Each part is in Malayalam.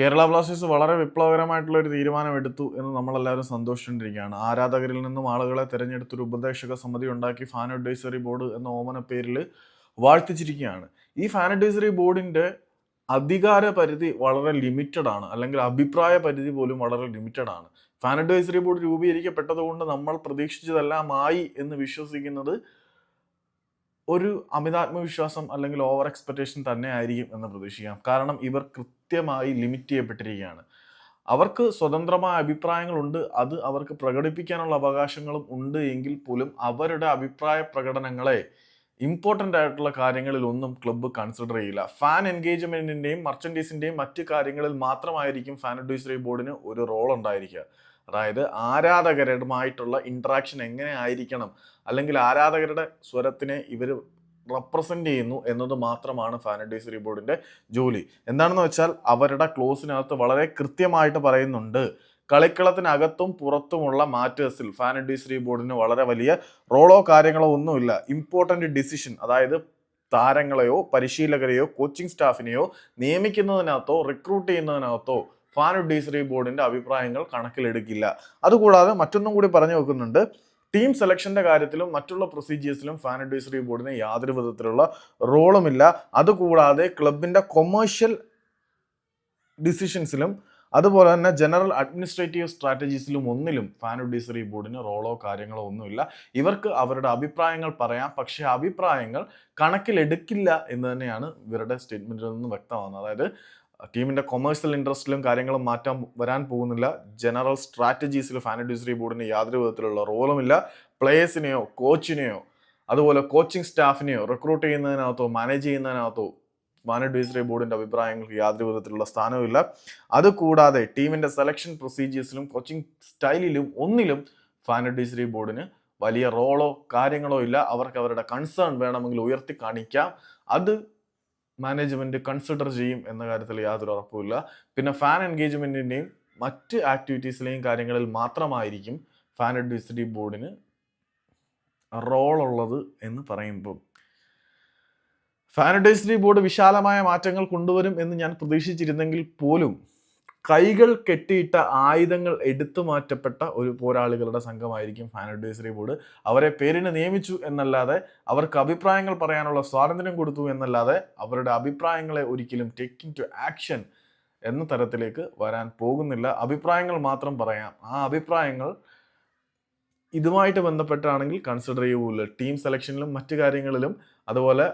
കേരള ബ്ലാസ്റ്റേഴ്സ് വളരെ വിപ്ലവകരമായിട്ടുള്ള ഒരു തീരുമാനം എടുത്തു എന്ന് നമ്മളെല്ലാവരും സന്തോഷിച്ചുകൊണ്ടിരിക്കുകയാണ്. ആരാധകരിൽ നിന്നും ആളുകളെ തിരഞ്ഞെടുത്തൊരു ഉപദേശക സമിതി ഉണ്ടാക്കി ഫാൻ അഡ്വൈസറി ബോർഡ് എന്ന ഓമന പേരിൽ വാഴ്ത്തിച്ചിരിക്കുകയാണ്. ഈ ഫാൻ അഡ്വൈസറി ബോർഡിന്റെ അധികാര പരിധി വളരെ ലിമിറ്റഡ് ആണ്. അല്ലെങ്കിൽ അഭിപ്രായ പരിധി പോലും വളരെ ലിമിറ്റഡ് ആണ്. ഫാൻ അഡ്വൈസറി ബോർഡ് രൂപീകരിക്കപ്പെട്ടതുകൊണ്ട് നമ്മൾ പ്രതീക്ഷിച്ചതെല്ലാം ആയി എന്ന് വിശ്വസിക്കുന്നത് ഒരു അമിതാത്മവിശ്വാസം അല്ലെങ്കിൽ ഓവർ എക്സ്പെക്ടേഷൻ തന്നെ ആയിരിക്കും എന്ന് പ്രതീക്ഷിക്കാം. കാരണം ഇവർ കൃത്യമായി ലിമിറ്റ് ചെയ്യപ്പെട്ടിരിക്കുകയാണ്. അവർക്ക് സ്വതന്ത്രമായ അഭിപ്രായങ്ങളുണ്ട്. അത് അവർക്ക് പ്രകടിപ്പിക്കാനുള്ള അവകാശങ്ങളും ഉണ്ട് എങ്കിൽ പോലും അവരുടെ അഭിപ്രായ പ്രകടനങ്ങളെ ഇമ്പോർട്ടന്റ് ആയിട്ടുള്ള കാര്യങ്ങളിൽ ഒന്നും ക്ലബ്ബ് കൺസിഡർ ചെയ്യില്ല ഫാൻ എൻഗേജ്മെന്റിന്റെയും മർച്ചൻഡീസിന്റെയും മറ്റ് കാര്യങ്ങളിൽ മാത്രമായിരിക്കും ഫാൻ അഡ്വൈസറി ബോർഡിന് ഒരു റോൾ ഉണ്ടായിരിക്കുക. അതായത് ആരാധകരുമായിട്ടുള്ള ഇൻട്രാക്ഷൻ എങ്ങനെ ആയിരിക്കണം? അല്ലെങ്കിൽ ആരാധകരുടെ സ്വരത്തിനെ ഇവർ റെപ്രസെന്റ് ചെയ്യുന്നു എന്നത് മാത്രമാണ് ഫാൻ അഡ്വൈസറി ബോർഡിന്റെ ജോലി. എന്താണെന്ന് വെച്ചാൽ അവരുടെ ക്ലോസിനകത്ത് വളരെ കൃത്യമായിട്ട് പറയുന്നുണ്ട് കളിക്കളത്തിനകത്തും പുറത്തുമുള്ള മാറ്റേഴ്സിൽ ഫാൻ അഡ്വൈസറി ബോർഡിന് വളരെ വലിയ റോളോ കാര്യങ്ങളോ ഒന്നുമില്ല. ഇമ്പോർട്ടന്റ് ഡിസിഷൻ അതായത് താരങ്ങളെയോ പരിശീലകരെയോ കോച്ചിങ് സ്റ്റാഫിനെയോ നിയമിക്കുന്നതിനകത്തോ റിക്രൂട്ട് ചെയ്യുന്നതിനകത്തോ ഫാൻ അഡ്വൈസറി ബോർഡിന്റെ അഭിപ്രായങ്ങൾ കണക്കിലെടുക്കില്ല. അതുകൂടാതെ മറ്റൊന്നും കൂടി പറഞ്ഞു വെക്കുന്നുണ്ട്. ടീം സെലക്ഷന്റെ കാര്യത്തിലും മറ്റുള്ള പ്രൊസീജിയേഴ്സിലും ഫാൻ അഡ്വൈസറി ബോർഡിന് യാതൊരു വിധത്തിലുള്ള റോളുമില്ല. അതുകൂടാതെ ക്ലബിന്റെ കൊമേഴ്ഷ്യൽ ഡിസിഷൻസിലും അതുപോലെ തന്നെ ജനറൽ അഡ്മിനിസ്ട്രേറ്റീവ് സ്ട്രാറ്റജീസിലും ഒന്നിലും ഫാൻ അഡ്വൈസറി ബോർഡിന് റോളോ കാര്യങ്ങളോ ഒന്നുമില്ല. ഇവർക്ക് അവരുടെ അഭിപ്രായങ്ങൾ പറയാം. പക്ഷേ അഭിപ്രായങ്ങൾ കണക്കിലെടുക്കില്ല എന്ന് തന്നെയാണ് ഇവരുടെ സ്റ്റേറ്റ്മെന്റിൽ നിന്ന് വ്യക്തമാകുന്നത്. അതായത് ടീമിന്റെ കൊമേഴ്സ്യൽ ഇൻട്രസ്റ്റിലും കാര്യങ്ങളും മാറ്റാൻ വരാൻ പോകുന്നില്ല. ജനറൽ സ്ട്രാറ്റജീസിൽ ഫാൻ അഡ്വൈസറി ബോർഡിന് യാതൊരു വിധത്തിലുള്ള റോളുമില്ല പ്ലേയേഴ്സിനെയോ കോച്ചിനെയോ അതുപോലെ കോച്ചിങ് സ്റ്റാഫിനെയോ റിക്രൂട്ട് ചെയ്യുന്നതിനകത്തോ മാനേജ് ചെയ്യുന്നതിനകത്തോ ഫാൻ അഡ്വൈസറി ബോർഡിന്റെ അഭിപ്രായങ്ങൾക്ക് യാതൊരു വിധത്തിലുള്ള സ്ഥാനവുമില്ല അതുകൂടാതെ ടീമിന്റെ സെലക്ഷൻ പ്രൊസീജിയേഴ്സിലും കോച്ചിങ് സ്റ്റൈലിലും ഒന്നിലും ഫാൻ അഡ്വൈസറി ബോർഡിന് വലിയ റോളോ കാര്യങ്ങളോ ഇല്ല. അവർക്ക് അവരുടെ കൺസേൺ വേണമെങ്കിൽ ഉയർത്തി കാണിക്കാം. അത് മാനേജ്മെന്റ് കൺസിഡർ ചെയ്യും എന്ന കാര്യത്തിൽ യാതൊരു ഉറപ്പുമില്ല. പിന്നെ ഫാൻ എൻഗേജ്മെന്റിന്റെയും മറ്റ് ആക്ടിവിറ്റീസിലെയും കാര്യങ്ങളിൽ മാത്രമായിരിക്കും ഫാൻ അഡ്വൈസറി ബോർഡിന് റോൾ ഉള്ളത് എന്ന് പറയുമ്പോൾ ഫാൻ അഡ്വൈസറി ബോർഡ് വിശാലമായ മാറ്റങ്ങൾ കൊണ്ടുവരും എന്ന് ഞാൻ പ്രതീക്ഷിച്ചിരുന്നെങ്കിൽ പോലും കൈകൾ കെട്ടിയിട്ട ആയുധങ്ങൾ എടുത്തു മാറ്റപ്പെട്ട ഒരു പോരാളികളുടെ സംഘമായിരിക്കും ഫാൻ അഡ്വൈസറി ബോർഡ്. അവരെ പേരിന് നിയമിച്ചു എന്നല്ലാതെ അവർക്ക് അഭിപ്രായങ്ങൾ പറയാനുള്ള സ്വാതന്ത്ര്യം കൊടുത്തു എന്നല്ലാതെ അവരുടെ അഭിപ്രായങ്ങളെ ഒരിക്കലും ടേക്കിംഗ് ടു ആക്ഷൻ എന്ന തരത്തിലേക്ക് വരാൻ പോകുന്നില്ല. അഭിപ്രായങ്ങൾ മാത്രം പറയാം. ആ അഭിപ്രായങ്ങൾ ഇതുമായിട്ട് ബന്ധപ്പെട്ടാണെങ്കിൽ കൺസിഡർ ചെയ്യൂല. ടീം സെലക്ഷനിലും മറ്റു കാര്യങ്ങളിലും അതുപോലെ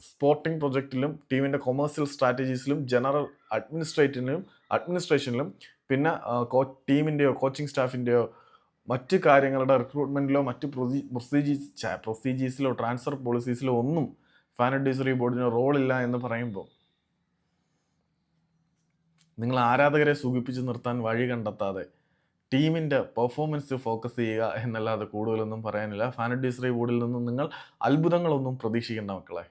സ്പോർട്ടിംഗ് പ്രൊജക്റ്റിലും ടീമിന്റെ കൊമേഴ്സ്യൽ സ്ട്രാറ്റജീസിലും ജനറൽ അഡ്മിനിസ്ട്രേറ്റീവിലും അഡ്മിനിസ്ട്രേഷനിലും പിന്നെ കോ ടീമിന്റെയോ കോച്ചിങ് സ്റ്റാഫിന്റെയോ മറ്റ് കാര്യങ്ങളുടെ റിക്രൂട്ട്മെന്റിലോ മറ്റ് പ്രൊസീ പ്രൊസീജീസ് പ്രൊസീജീസിലോ ട്രാൻസ്ഫർ പോളിസീസിലോ ഒന്നും ഫാൻ അഡ്വൈസറി ബോർഡിന് റോളില്ല എന്ന് പറയുമ്പോൾ നിങ്ങൾ ആരാധകരെ സുഖിപ്പിച്ച് നിർത്താൻ വഴി കണ്ടെത്താതെ ടീമിന്റെ പെർഫോമൻസ് ഫോക്കസ് ചെയ്യുക എന്നല്ലാതെ കൂടുതലൊന്നും പറയാനില്ല. ഫാൻ അഡ്വൈസറി ബോർഡിൽ നിന്നും നിങ്ങൾ അത്ഭുതങ്ങളൊന്നും പ്രതീക്ഷിക്കേണ്ട മക്കളെ.